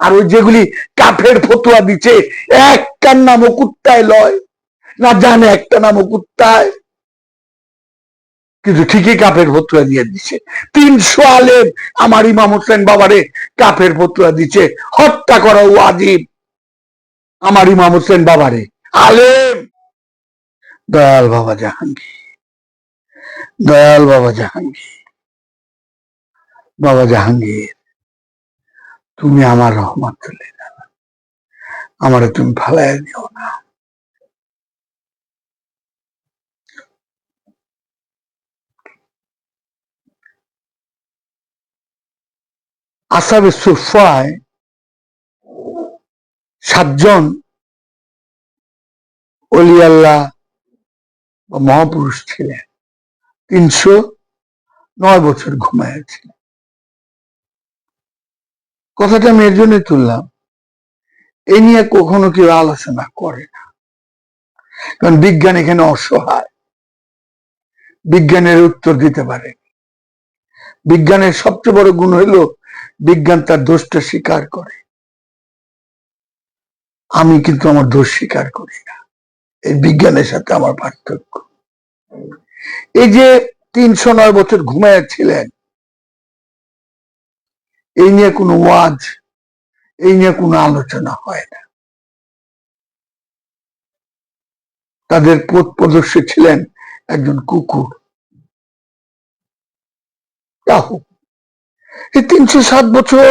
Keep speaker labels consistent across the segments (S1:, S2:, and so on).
S1: আর ওই যেগুলি কাফের ফতুয়া দিচ্ছে একটার নামও কুত্তায় লয়। না জানে একটা নামও কুত্তায়। কিন্তু ঠিকই কাফের ফতুয়া দিয়ে দিচ্ছে। তিনশো আলেম আমার ইমাম হোসেন বাবারে কাপের ফতুয়া দিচ্ছে। হত্যা করা ওয়াজিব আমার ইমাম হোসেন বাবারে। আলেম! দয়াল বাবা জাহাঙ্গীর। দয়াল বাবা জাহাঙ্গীর। বাবা জাহাঙ্গীর। তুমি আমার রহমত তুলে দাও। আমারে তুমি ফালাই দিও না। আসাবে সুফায় সাতজন অলি আল্লাহ মহাপুরুষ ছিলেন। তিনশো নয় বছর ঘুমাইয়াছিলেন। কথাটা আমি এর জন্য তুললাম। এই নিয়ে কখনো কেউ আলোচনা করে না। কারণ বিজ্ঞান এখানে অসহায়। বিজ্ঞানের উত্তর দিতে পারে বিজ্ঞানের সবচেয়ে বড় গুণ হইল বিজ্ঞান তার দোষটা স্বীকার করে। আমি কিন্তু আমার দোষ স্বীকার করি না। এই বিজ্ঞানের সাথে আমার পার্থক্য। এই যে তিনশো নয় বছর ঘুমাইয়াছিলেন এই নিয়ে কোনো ওয়াজ, এই নিয়ে কোনো আলোচনা হয় না। তাদের পথ প্রদর্শী ছিলেন একজন কুকুর। এই তিনশো সাত বছর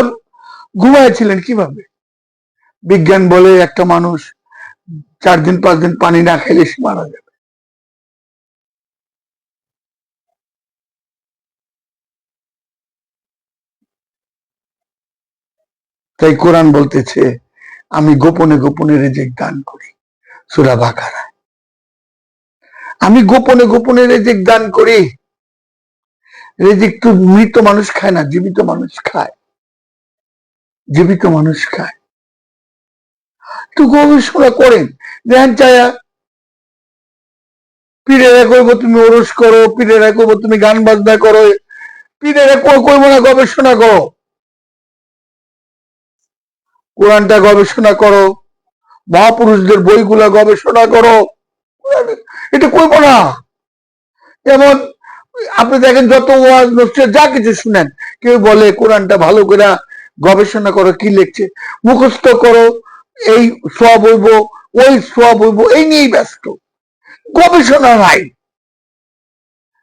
S1: ঘুমাইছিলেন কীভাবে? বিজ্ঞান বলে একটা মানুষ চার দিন, পাঁচ দিন পানি না খেলে সে মারা যাবে। তাই কোরআন বলতেছে, আমি গোপনে গোপনে রেজেক দান করি। সুরা বাকারা। আমি গোপনে গোপনে রেজেক দান করি। রেজেক তো মৃত মানুষ খায় না, জীবিত মানুষ খায়। জীবিত মানুষ খায়। একটু গবেষণা করেন দেখেন চায়া। পীরেরা কইব, তুমি ওরস করো। পীরেরা কইব, তুমি গান বাজনা করো। পীরেরা কই কইব না, গবেষণা করো। কোরআনটা গবেষণা করো। মহাপুরুষদের বইগুলা গবেষণা করো। এটা কইব না। যেমন, আপনি দেখেন যত ওয়াজ নসিহত, যা কিছু শুনেন, কেউ বলে, কোরআনটা ভালো করে গবেষণা করো, কি লিখছে? মুখস্থ করো, এই সব হইব, ওই সব হইব, এই নিয়েই ব্যস্ত। গবেষণা নাই।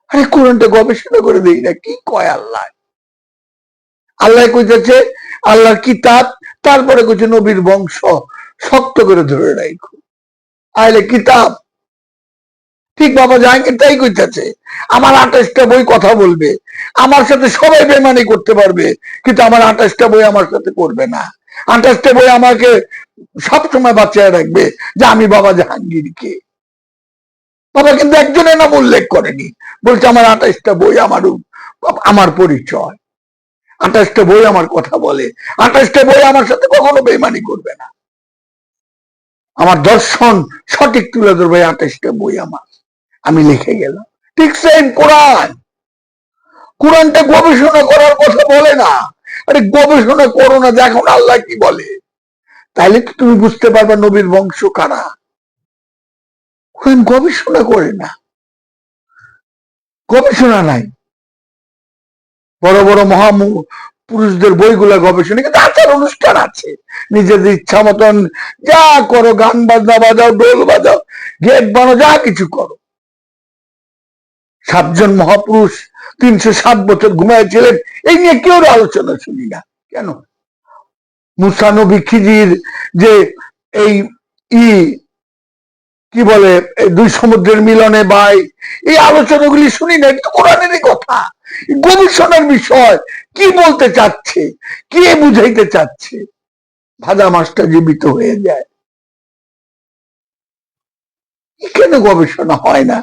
S1: আরে, কোরআনটা গবেষণা করে দেই না, কি কয় আল্লাহ? আল্লাহ কই কইতেছে আল্লাহর কিতাব, তারপরে কইছে নবীর বংশ শক্ত করে ধরে রাখো। আইলে কিতাব। ঠিক বাবা জাহাঙ্গীর তাই কইতেছে, আমার আঠাশটা বই কথা বলবে, আমার সাথে সবাই বেমানি করতে পারবে, কিন্তু আমার আঠাশটা বই আমার সাথে করবে না। আঠাশটা বই আমাকে সবসময় বাঁচিয়ে রাখবে যে আমি বাবা জাহাঙ্গীরকে। বাবা কিন্তু একজনের নাম উল্লেখ করেনি, বলছে, আমার আঠাশটা বই, আমার আমার পরিচয়। আঠাশটা বই আমার কথা বলে। আঠাশটা বই আমার সাথে কখনো বেমানি করবে না। আমার দর্শন সঠিক তুলে ধরবে আঠাশটা বই আমার। আমি লিখে গেলাম। ঠিক সেম কোরআন। কোরআনটা গবেষণা করার কথা বলে না। আরে গবেষণা করো না, দেখো আল্লাহ কি বলে। তাহলে তো তুমি বুঝতে পারবে নবীর বংশ কারা। কোরআন গবেষণা করে না। গবেষণা নাই। বড় বড় মহা পুরুষদের বইগুলা গবেষণা, কিন্তু আচার অনুষ্ঠান আছে। নিজেদের ইচ্ছা মতন যা করো, গান বাজনা বাজাও ডোল বাজাও, গেট বানো, যা কিছু করো। সাতজন মহাপুরুষ তিনশো সাত বছর ঘুমাইছিলেন এই নিয়ে কেউ আলোচনা শুনি না। কেন? মুসানবী খিজির যে এই ই, কি বলে দুই সমুদ্রের মিলনে বাই, এই আলোচনাগুলি শুনি না কিন্তু কোরআনেরই কথা। গবেষণার বিষয়। কি বলতে চাচ্ছে? কে বুঝাইতে চাচ্ছে? ভাজা মাছটা জীবিত হয়ে যায়। কেন গবেষণা হয় না?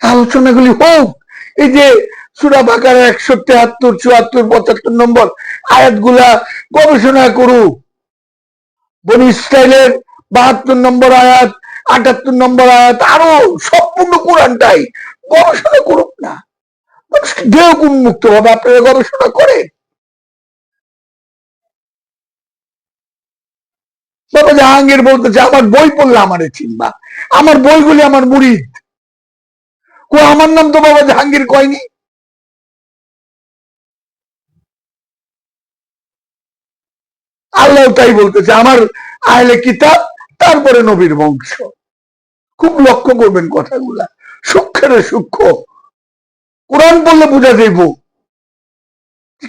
S1: আলোচনাগুলি হোক। এই যে সুরা বাকার একশো তেহাত্তর, চুয়াত্তর, পঁচাত্তর নম্বর আয়াতগুলা গবেষণা করুক। বনি বাহাত্তর নম্বর আয়াত আটাত্তর নম্বর আয়াত আরও সম্পূর্ণ কোরআনটাই গবেষণা করুক না। দেহ উন্মুক্ত ভাবে আপনারা গবেষণা করেন। বাবা জাহাঙ্গীর বলতেছে আমার বই পড়লে আমারে চিনবা। আমার বইগুলি আমার মুরিদ। কো, আমার নাম তো বাবা জাহাঙ্গীর কয়নি? আল্লাহ তাই বলতেছে আমার আহলে কিতাব, তারপরে নবীর বংশ। খুব লক্ষ্য করবেন কথাগুলা। সূক্ষ্মের সূক্ষ্ম। কোরআন বললে বুঝা যাইব।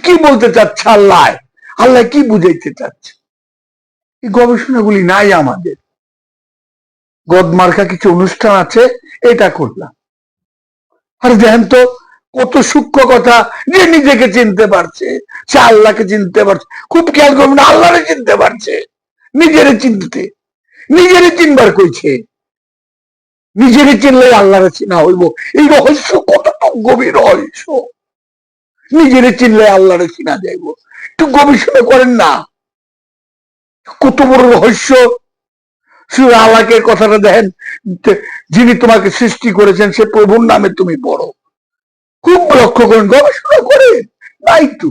S1: কি বলতে চাচ্ছে আল্লাহ? আল্লাহ কি বুঝাইতে চাচ্ছে? এই গবেষণাগুলি নাই আমাদের। গদমার্কা কিছু অনুষ্ঠান আছে, এটা করলাম। আর দেখেন তো, কত সূক্ষ্ম কথা যে নিজেকে চিনতে পারছে, সে আল্লাহকে চিনতে পারছে। খুব খেয়াল করবেন, আল্লাহরে চিনতে পারছে। নিজেরে চিনতে। নিজেরে চিনবার কইছে। নিজেরে চিনলে আল্লাহরে চিনা হইব। এই রহস্য কতটুকু গভীর রহস্য? নিজেরে চিনলে আল্লাহরে চিনা যাইব। একটু গবেষণা করেন না। কত বড় রহস্য। শুধু আল্লাহকে কথাটা দেখেন যিনি তোমাকে সৃষ্টি করেছেন, সে প্রভুর নামে তুমি পড়ো খুব লক্ষ্য করেন, গবেষণা করেন। তাই তো।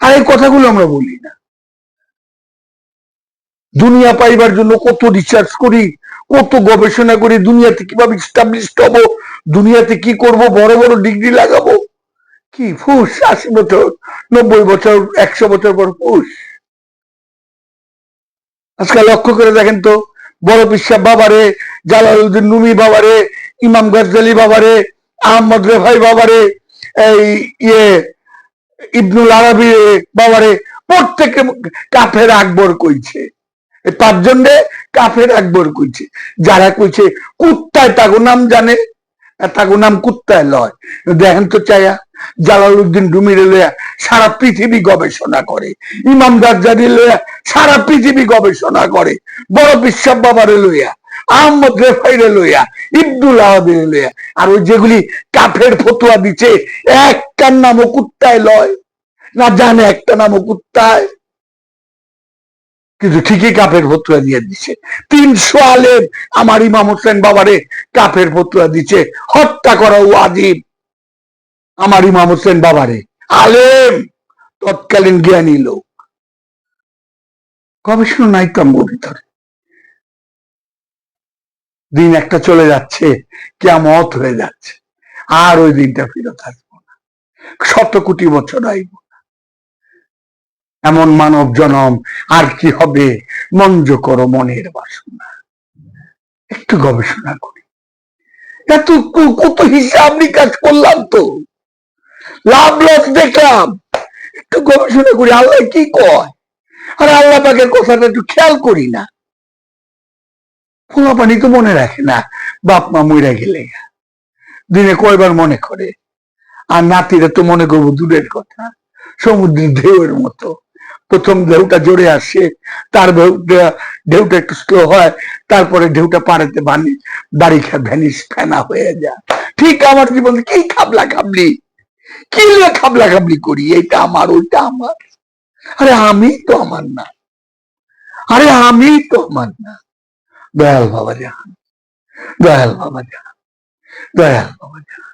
S1: আর এই কথাগুলো আমরা বলি না। দুনিয়া পাইবার জন্য কত রিসার্চ করি কত গবেষণা করি দুনিয়াতে কীভাবে স্টাবলিশ হব? দুনিয়াতে কি করব? বড় বড় ডিগ্রি লাগাবো? কি ফুস, আশি বছর, নব্বই বছর, একশো বছর পর ফুস। আজকে লক্ষ্য করে দেখেন তো, বড় বিশ্বাস বাবারে, জালালউদ্দিন নুমি বাবারে, ইমাম গজ্জালি বাবারে, আহমদ রেফাই বাবারে, এই ইয়ে ইবনুল আরবি বাবারে, প্রত্যেকে কাফের আকবর কইছে। এই পাঁচজন রে কাফের একবার কইছে। যারা কইছে, কুত্তায় তাগো নাম জানে তাগো নাম কুত্তায় লয়। দেখেন তো চাইয়া জালালউদ্দিন রুমিরে লইয়া সারা পৃথিবী গবেষণা করে। ইমাম গাজ্জারি লইয়া সারা পৃথিবী গবেষণা করে। বড় বিশ্বাস বাবারে লইয়া আহমদ রেফাইরে লইয়া ইবদুল আহাবিরে লইয়া আর ওই যেগুলি কাফের ফতুয়া দিচ্ছে একটার নামও কুত্তায় লয়। না জানে একটা নামও কুত্তায়। কিন্তু ঠিকই কাপের ফতুয়া দিয়ে দিচ্ছে তিনশো আলেম আমার ইমাম হোসেন বাবারে কাপের ফতুয়া দিছে। হত্যা করা ওয়াজিব আমার ইমাম হোসেন বাবারে। আলেম, তৎকালীন জ্ঞানী লোক। গবেষণা নাই আমার ভিতরে। দিন একটা চলে যাচ্ছে কে কেমত হয়ে যাচ্ছে। আর ওই দিনটা ফিরত আসব না। শত কোটি বছর আইব। এমন মানব জনম আর কি হবে? মঞ্জ করো মনের বাসনা। একটু গবেষণা করি। এত কত হিসাব নিকাশ করলাম তো। লাভ লস দেখলাম। একটু গবেষণা করি, আল্লাহ কি কয়? আর আল্লাহ পাকের কথাটা একটু খেয়াল করি না। পোলাপানি তো মনে রাখে না, বাপ মা মইরা গেলে। দিনে কয়বার মনে করে, আর নাতিরা তো মনে করব দূরের কথা, সমুদ্রের ঢেউয়ের মতো। প্রথম ঢেউটা জোরে আসে, তার ঢেউটা একটু স্লো হয়, তারপরে ঢেউটা পাড়াতে বানি বাড়ি ভ্যানিস ফেনা হয়ে যায়। ঠিক আমার জীবনে কি খাবলা খাবলি কি খাবলা খাবলি করি? এইটা আমার, ওইটা আমার। আরে আমি তো আমার না। আরে আমি তো আমার না। দয়াল বাবা জাহান দয়াল বাবা জাহান দয়াল বাবা জাহান